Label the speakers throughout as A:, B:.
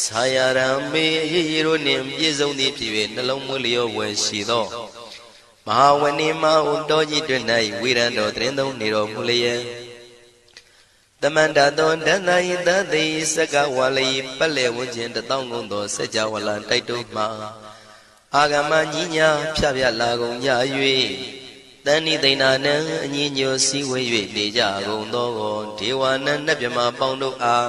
A: ဆာယရံမေရေရေတို့နှင့်ပြည့်စုံသည်ဖြစ်၍နှလုံးမွေးလျောဝယ်ရှိသောမဟာဝဏိမဟုတောကြီးတွင်၌ဝိရံတော်တရင်သုံးနေတော်မူလျက်တမန္တသောဒန္တယိတသိစကဝါလိပက်လေဝန်းကျင်တထောင်ကုန်သောစัจ java လာတိုက်တို့မှာအာဂမညီညာဖြဖြလာကုန်ကြ၍တန်ဤသိဏနံအညီညွတ်စည်းဝေး၍နေကြကုန်သောဒေဝနံနတ်မြမပေါင်းတို့အား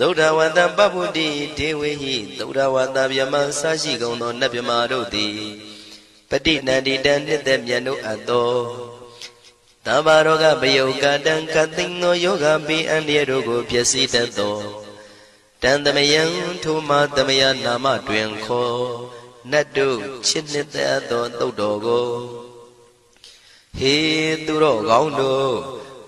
A: သုဒ္ဓဝတ္တပပုတ္တိဒေဝေဟိသုဒ္ဓဝတ္တဗျမဆရှိကုန်သောနတ်မြမာတို့သည်ပฏิနန္တိတံနှစ်သက်မြတ်တို့အပ်သောတဘာရောဂပယုကတံကသိင်သောယောဂပိအန္တရတို့ကိုဖြစ်စီတတ်သောတန်သမယံထိုမသမယနာမတွင်ခေါ်နတ်တို့ချစ်နှစ်သက်သောတုတ်တော်ကိုဟေသူတော်ကောင်းတို့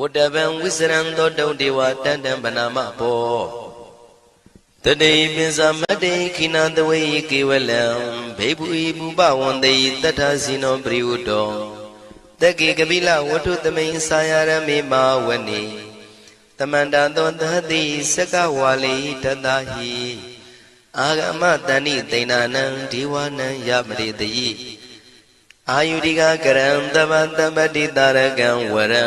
A: ဝတ္တဗံဝိစရံသောတုံဒေဝတန္တံဗနာမဘောတတိပိစမတ္တိခိနသဝေကေဝလံဘေဘူဤဘူပဝန္တေတတ္ထဇိနောပရိဝတ္တောတက္ကိကပိလဝတ္ထုသမိန်ဆာယရမေမာဝနိတမန္တသောသတိစကဝါလိတတဟိအာဂမတဏိသိဏနံဒီဝနံယမရိတယိအာယုရိကကရံတမတပတိတာရကံဝရံ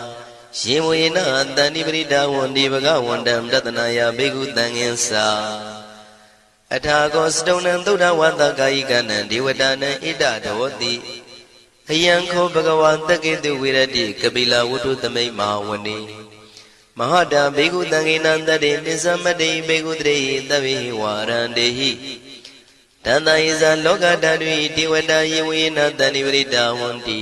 A: ယေဝေနတန္တိပရိဒါဝန္တိဘဂဝန္တံတတနာယဘိက္ခုတံငင်္စာအထာကောစတုံနံသုဒ္ဓဝတ္တကာယိကနံဒေဝတာနံဣဒဒောတိအယံခောဘဂဝါတကေတုဝိရတိကပိလဝတ္ထုသမိတ်မဟာဝနေမဟာတာဘေကုတံဂေနံတတေပိသမတ္တိဘေကုတရေသဗ္ဗေဝါရန္တေဟိတန္တယဇာလောကဓာတုတိဝတယေဝေနတဏိပရိတာဝန္တိ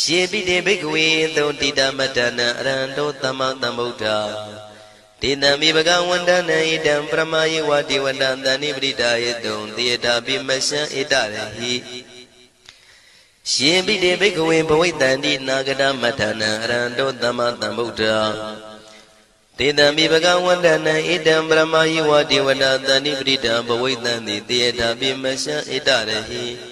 A: ရှေပိတေဘိက္ခဝေသုတိတမတနံအရဟံတောသမ္မာသမ္ဗုဒ္ဓဒေတံမိဘဂဝန္တနံဣတံပရမယေဝတိဝတံတဏိပရိဒါယေတုံတေတာပိမရှံဣတရဟိရှင်ပိတေဘိက္ခဝေဘဝိတန္တိနာဂတမထနံအရဟံတောသမ္မာသမ္ဗုဒ္ဓတေတံမိဘဂဝန္တနံဣတံပရမယေဝတိဝတံတဏိပရိဒါဘဝိတန္တိတေတာပိမရှံဣတရဟိ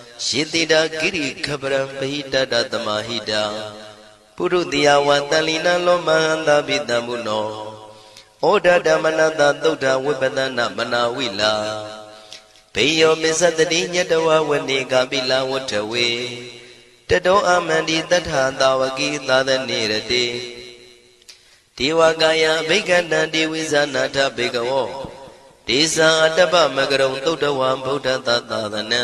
A: ရှေတိတာကိရိခပရံပဟိတတသမဟိတံပုရုတိယဝတန်လီနလောမဟန္တာပိတံမုနောဩဒဓမ္မနတသုဒ္ဓဝိပဒနာမနာဝိလာဘေယောပစ္စတတိညတဝဝနေကပိလဝထဝေတတောအမန္တိတထသာဝကိသာသနေရတိဒေဝကာယဘိက္ခဏံတိဝိဇာနာထဘေကဝောဒေဇာအတ္တပမကရုံသုတ်တဝံဗုဒ္ဓသာသာသနံ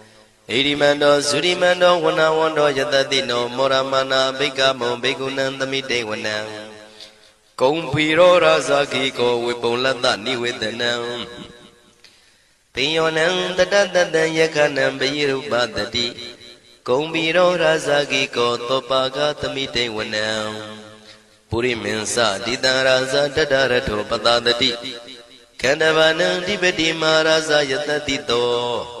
A: ဣရိမန္တောသုရိမန္တောဝနဝန္တောယတတိနောမောရမနာဘိကမောဘေကုဏံသမိတေဝနံကုံဖီရောရာဇာခိကောဝေပုံလတ္တနိဝေဒနံပိယောနံတတတတံယခနံပယိရုပတတိကုံဖီရောရာဇာခိကောသောပါကသမိတေဝနံပုရိမင်းစတိတံရာဇာတတရထောပတတတိခန္ဓဗာနံဓိပတိမာရာဇာယတတိတော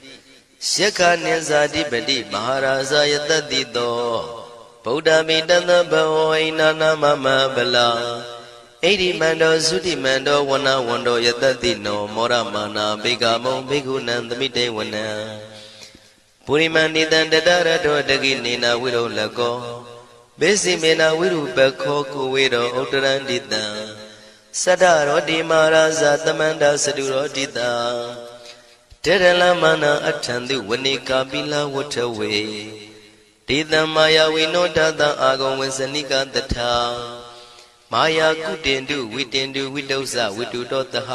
A: ရှက္ခနိဇာတိပတိမဟာရာဇယတတိတောဗုဒ္ဓမိတသဘဝိနာနာမမဗလာဣတိမန္တောသုတိမန္တောဝနဝန္တောယတတိနောမောရမာနာဘေကမုံဘေကုဏံသမိတေဝနံပုရိမန္တိတံတတရတောတကိနေနာဝိရုလကောဘေစီမေနာဝိရုပခောကုဝေရောဥတရန္တိတံသတ္တရောတိမာရာဇသမန္တာစတုရောတိတံ တေရလမနာအထံတုဝနိကာပိလဝထဝေဒေတံမာယဝိနောတတံအာဂုံဝေစနိကတထာမာယာကုတင်တုဝိတင်တုဝိတုဇဝိတုတောတဟ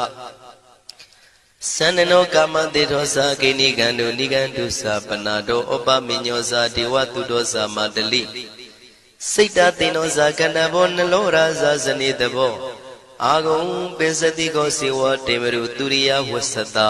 A: သန္နနောကာမတေသောသာဂိနိကံတုနိကံတုသာပနာတောဩပမညောသာဒေဝတုတောသာမတလိစိတ်တသိနောသာကန္တဘောနလောရာဇာဇနိတဘောအာဂုံပင်စတိကောစေဝတေမရုသူရိယဝဆတာ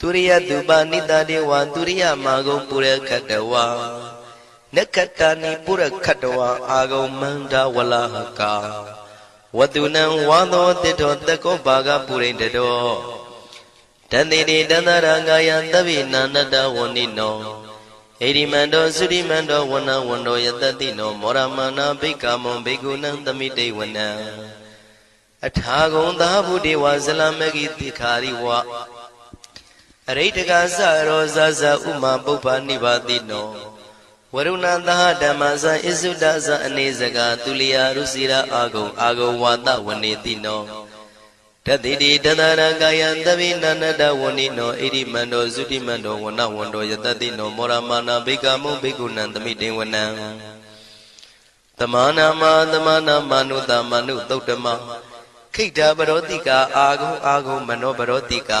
A: သူရိယသူပနိတတေဝံသူရိယမာဂုံပုရခတဝံနက္ခတဏိပုရခတဝံအာဂုံမန္တဝလဟကာဝတုနံဝါသောတိတောတကောဘာဂပုရိတတောတန်တိတိတန္တရာငာယံတပိနန္တတဝဏိနောဣရိမန္တောသုရိမန္တောဝနဝန္တောယတတိနောမောရမနာဘိက္ခမွန်ဘိက္ခုနံသမိတေဝနံအထာဂုံသာဘုဒေဝဇလမဂိတိခာရိဝ အရိတကသရောဇဇဥမာပုပ္ပနိပါတိနောဝရုဏသဟဓမ္မဇံဣစုဒဇံအနေစကာသူလျာရုစီရာအာဂုံအာဂုံဝါဒဝနေတိနောတတိတိတတရကာယံတပိနန္တဝဏိနောဣရိမန္တောသုတိမန္တောဝနဝန္တောယတတိနောမောရမာနာဘိကမုဘိကုဏံသမိတေဝနံတမနာမသမနာမနုတမနုသုတ်တမခိတ္တပရောတိကာအာဂုံအာဂုံမနောပရောတိကာ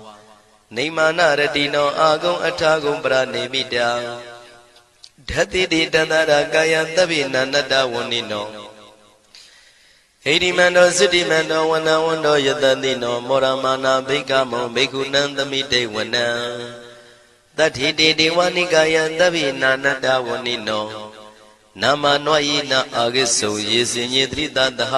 A: နေမာနရတိနောအာဂုံအထာဂုံပရနေမိတာဓတ္တိတိတန္တရာကာယသဗ္ဗိနန္တဝဏိနောဟိတိမန္တောသုတိမန္တောဝနဝန္တောယတတိနောမောရမာနာဘိက္ခမောဘိက္ခုနံသမိတေဝနံတတိတေဒေဝနိကာယသဗ္ဗိနာနတဝဏိနောနာမနွယိနာအာဂိစုယေစင်ညေတိတတဟ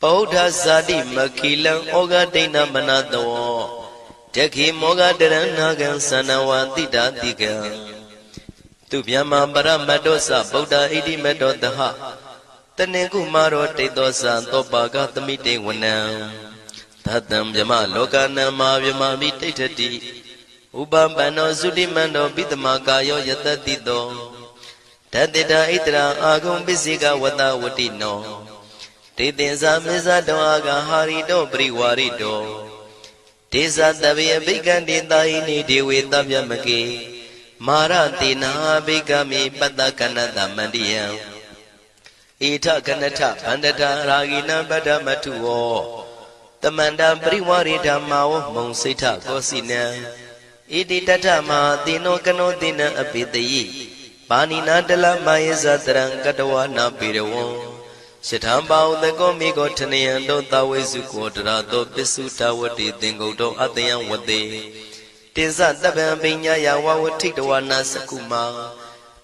A: ပောဓဇာတိမခိလံဩဃဒိဏမနတော တခိမောဂတရဏကံသနဝတိတာတိကံသူဗျမပရမတ္တောသဗုဒ္ဓဣတိမတ္တောတဟတနေကုမာရောတိတ်သောသံသောပါကသမိတေဝနံသတံဗျမလောကနံမာဗျမမိတိဋ္ဌတိဥပပန္နောသုတိမန္တောပိတမကာယောယတတိတောတတေတာဣတရာအာဂုံပစ္စေကဝတဝတိနောတေတင်္စာမေဇတောအာဂဟာရိတောပရိဝါရိတော ဒေသတဗေအဘိကံတေတာဟိနိဒေဝေတဗျမကေမာရတေနာဘိကမိပတ္တကနတမန္တိယံဣထကနထဗန္တတာရာဂိနံပတ္တမထုဝောတမန္တပရိဝရိဓမ္မာဝမုံစိဋ္ဌကောစီနံဣတိတထမဟာတိနောကနောတိနံအပိတယိပါဏိနာတလမယေဇတရံကတဝနာပေရဝံ ရှထံပါဥတကောမိကောထနယံတောသဝိစုကောတရာတောပစ္စုတဝတိသင်္ကုတ်တောအတယံဝတေတိဇတပံပညာယဝဝထိတဝနာစကုမာ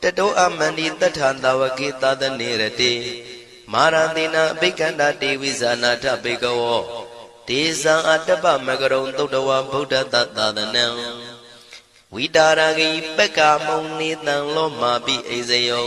A: တတောအမန္တိတထံတဝကေသဒနေရတေမာရတိနာအဘိကန္တာတေဝိဇာနာထဘေကဝောဒေဇံအတ္တပမကရုံသုတ်တဝဗုဒ္ဓတသာသနံဝိတာရဂိပက္ကမုံနေတံလောမာပိအိဇယော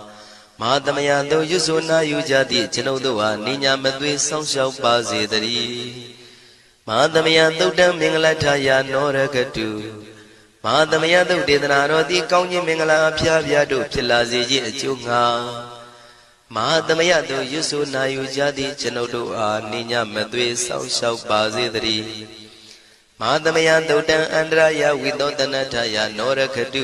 A: မဟာသမယသုတ်ရွတ်ဆိုနာယူကြသည့်ကျွန်ုပ်တို့ဟာနိညာမသွေဆောင်းလျှောက်ပါစေတည်းမဟာသမယသုတ်တံမင်္ဂလထယာနောရခတုမဟာသမယသုတ်ဒေသနာတော်သည်ကောင်းခြင်းမင်္ဂလာအဖျားဖျားတို့ဖြစ်လာစေခြင်းအကျိုးငါမဟာသမယတို့ရွတ်ဆိုနာယူကြသည့်ကျွန်ုပ်တို့အားနိညာမသွေဆောင်းလျှောက်ပါစေတည်းမဟာသမယသုတ်တံအန္တရာယဝိသောတနထယာနောရခတု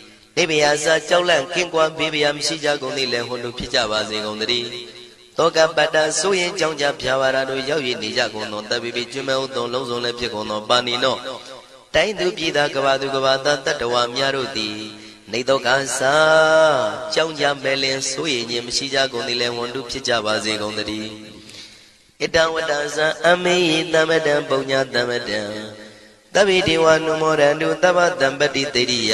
A: နေဗျာစာကြောက်လန့်ကင်းကွာဘေးဗျာမရှိကြကုန်သည်လည်းဟွန်တို့ဖြစ်ကြပါစေကုန်သတည်းတောကပတ္တဆိုရင်ကြောင့်ကြဖြာဝါရတို့ရောက်ရနေကြကုန်သောတပိပိကျွမဲဥသောလုံးစုံလည်းဖြစ်ကုန်သောပါဏိနောတိုင်းသူပြည်သားကဘာသူကဘာသားတတ္တဝါများတို့သည်နေတော့ကစားကြောင့်ကြမဲလင်ဆိုရင်ခြင်းမရှိကြကုန်သည်လည်းဝန်တုဖြစ်ကြပါစေကုန်သတည်းဣတဝတ္တဇံအမေယသမတံပုံညာသမတံတဗ္ဗေဒေဝနုမောရန္တုတဗ္ဗတံပတိတေရိယ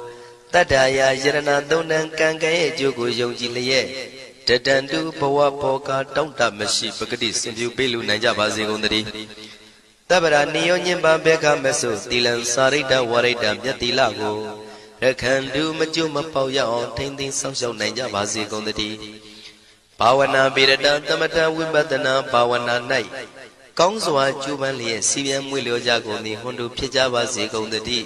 A: တတ္တယာယရဏသုံးတန်ကံကံရဲ့အကျိုးကိုယုံကြည်လျက်တတန်တုဘဝဘောကတောင့်တမရှိပဂတိစင်ပြူပေးလူနိုင်ကြပါစေကုန်သတည်းတပ္ပရာနိယောညင်ပဘေခမဆုသီလံစာရိတ္တဝရိတ္တမြတ်တိလကိုရခန္တုမကျွမပေါရအောင်ထိမ့်သိမ်းဆောက်ရှောက်နိုင်ကြပါစေကုန်သတည်းဘာဝနာပိရတသမထဝိပဿနာဘာဝနာ၌ကောင်းစွာကျူးပန်းလျက်စီပြန်မွေလျောကြကုန်သည်ဟွန်တို့ဖြစ်ကြပါစေကုန်သတည်း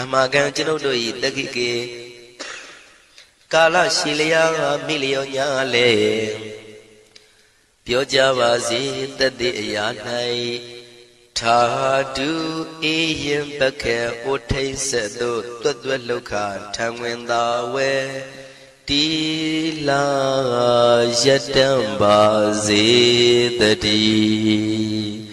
A: အမှားကံကျွန်ုပ်တို့၏တခိကေကာလရှိလျာမိလျောညာလေပြောကြပါစေတတိအရာ၌ထာတုအေယံပခေဩထိန်ဆက်သို့တွတ်တွတ်လောက်ခထံဝင်သာဝဲတီလာယတံပါစေတတိ